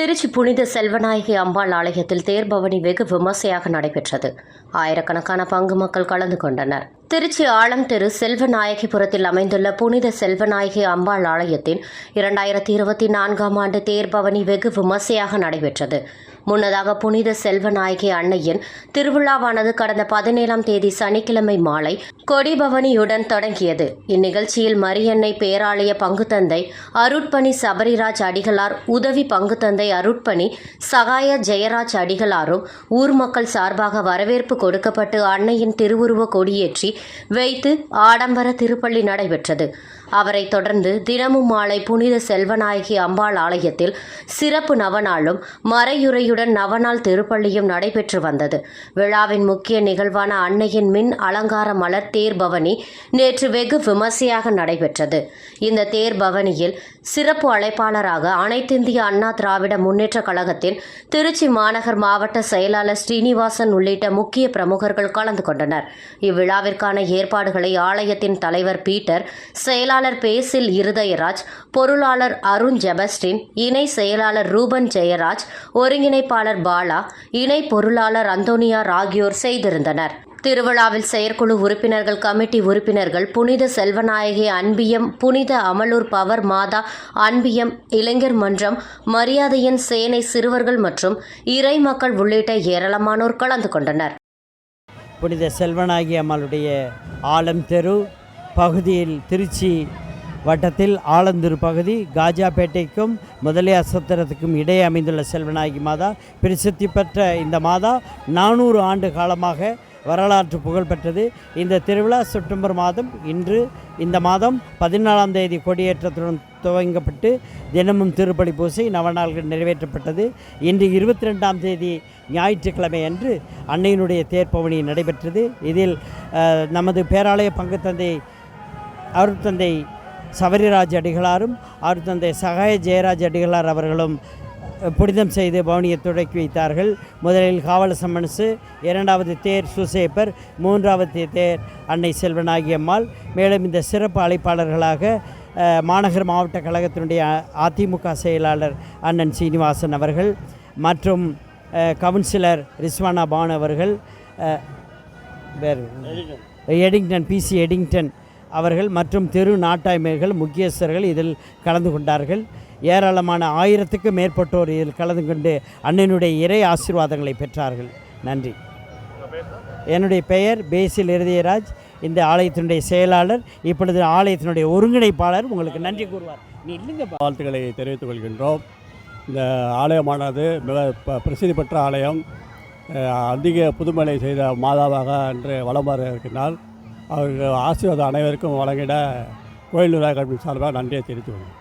திருச்சி புனித செல்வநாயகி அம்பாள் ஆலயத்தில் தேர்பவனி வெகு விமர்சையாக நடைபெற்றது. ஆயிரக்கணக்கான பங்கு மக்கள் கலந்து கொண்டனர். திருச்சி ஆலம் தெரு செல்வநாயகிபுரத்தில் அமைந்துள்ள புனித செல்வநாயகி அம்பாள் ஆலயத்தின் இரண்டாயிரத்தி இருபத்தி நான்காம் ஆண்டு தேர்பவனி வெகு விமர்சையாக நடைபெற்றது. முன்னதாக புனித செல்வநாயகி அன்னையின் திருவிழாவானது கடந்த பதினேழாம் தேதி சனிக்கிழமை மாலை கொடிபவனியுடன் தொடங்கியது. இந்நிகழ்ச்சியில் மரியன்னை பேராலய பங்குத்தந்தை அருட்பணி சபரிராஜ் அடிகளார் உதவி பங்குத்தந்தை அருட்பணி சகாய ஜெயராஜ் அடிகளாரும் ஊர் மக்கள் சார்பாக வரவேற்பு கொடுக்கப்பட்டு அன்னையின் திருவுருவ கொடியேற்றி வைத்து ஆடம்பர திருப்பள்ளி நடைபெற்றது. அவரை தொடர்ந்து தினமும் மாலை புனித செல்வநாயகி அம்பாள் ஆலயத்தில் சிறப்பு நவநாளும் மறையுறையுடன் நவநாள் திருப்பள்ளியும் நடைபெற்று வந்தது. விழாவின் முக்கிய நிகழ்வான அன்னையின் மின் அலங்கார மலர் தேர் பவனி நேற்று வெகு விமர்சையாக நடைபெற்றது. இந்த தேர் பவனியில் சிறப்பு அழைப்பாளராக அனைத்திந்திய அண்ணா திராவிட முன்னேற்ற கழகத்தின் திருச்சி மாநகர் மாவட்ட செயலாளர் ஸ்ரீனிவாசன் உள்ளிட்ட முக்கிய பிரமுகர்கள் கலந்து கொண்டனர். இவ்விழாவிற்கான ஏற்பாடுகளை ஆலயத்தின் தலைவர் பீட்டர் செயலாளர் பேசில் இருதயராஜ் பொருளாளர் அருண் ஜெபஸ்டின் இணை செயலாளர் ரூபன் ஜெயராஜ் ஒருங்கிணைப்பாளர் பாலா இணை பொருளாளர் அந்தோனியார் ஆகியோர் செய்திருந்தனர். திருவிழாவில் செயற்குழு உறுப்பினர்கள் கமிட்டி உறுப்பினர்கள் புனித செல்வநாயகி அன்பியம் புனித அமலூர் பவர் மாதா அன்பியம் இளைஞர் மன்றம் மரியாதையின் சேனை சிறுவர்கள் மற்றும் இறை மக்கள் உள்ளிட்ட ஏராளமானோர் கலந்து கொண்டனர். புனித செல்வநாயகி அம்மாளுடைய ஆலம் தெரு பகுதியில் திருச்சி வட்டத்தில் ஆலந்தூர் பகுதி காஜாபேட்டைக்கும் முதலியார் அசத்திரத்துக்கும் இடையே அமைந்துள்ள செல்வநாயகி மாதா பிரசித்தி பெற்ற இந்த மாதா நானூறு ஆண்டு காலமாக வரலாற்று புகழ்பெற்றது இந்த திருவிழா செப்டம்பர் மாதம் இன்று இந்த மாதம் பதினாலாம் தேதி கொடியேற்றத்துடன் துவங்கப்பட்டு தினமும் திருப்பலி பூசை நவநாள்கள் நிறைவேற்றப்பட்டது. இன்று இருபத்தி ரெண்டாம் தேதி ஞாயிற்றுக்கிழமை அன்று அன்னையினுடைய தேர்ப்பவனி நடைபெற்றது. இதில் நமது பேராலய பங்குத்தந்தை அருட்தந்தை சபரிராஜ் அடிகளாரும் அருட்தந்தை சகாய ஜெயராஜ் அடிகளார் அவர்களும் புனிதம் செய்து பவனியை தொடக்கி வைத்தார்கள். முதலில் காவல சம்மன்ஸு இரண்டாவது தேர் சுசேப்பர் மூன்றாவது தேர் அன்னை செல்வனாகி அம்மாள். மேலும் இந்த சிறப்பு அழைப்பாளர்களாக மாநகர் மாவட்ட கழகத்தினுடைய அதிமுக செயலாளர் அண்ணன் சீனிவாசன் அவர்கள் மற்றும் கவுன்சிலர் ரிஸ்வானா பான் அவர்கள் எடிங்டன். பிசி எடிங்டன் அவர்கள் மற்றும் தெரு நாட்டாய்மைகள் முக்கியஸ்தர்கள் இதில் கலந்து கொண்டார்கள். ஏராளமான ஆயிரத்துக்கும் மேற்பட்டோர் இதில் கலந்து கொண்டு அண்ணனுடைய இறை ஆசீர்வாதங்களை பெற்றார்கள். நன்றி. என்னுடைய பெயர் பேசில் இருதயராஜ் இந்த ஆலயத்தினுடைய செயலாளர் இப்பொழுது ஆலயத்தினுடைய ஒருங்கிணைப்பாளர் உங்களுக்கு நன்றி கூறுவார். நீ இல்லைங்க வாழ்த்துக்களை தெரிவித்துக் கொள்கின்றோம். இந்த ஆலயமானது மிக பிரசித்தி பெற்ற ஆலயம். அதிக புதுமலை செய்த மாதாவாக என்று வலம் வர இருக்கின்றால் அவர்கள் ஆசீர்வாதம் அனைவருக்கும் வழங்கிட கோயில் நிர்வாக சார்பாக நன்றியை தெரிவித்துக் கொள்கிறேன்.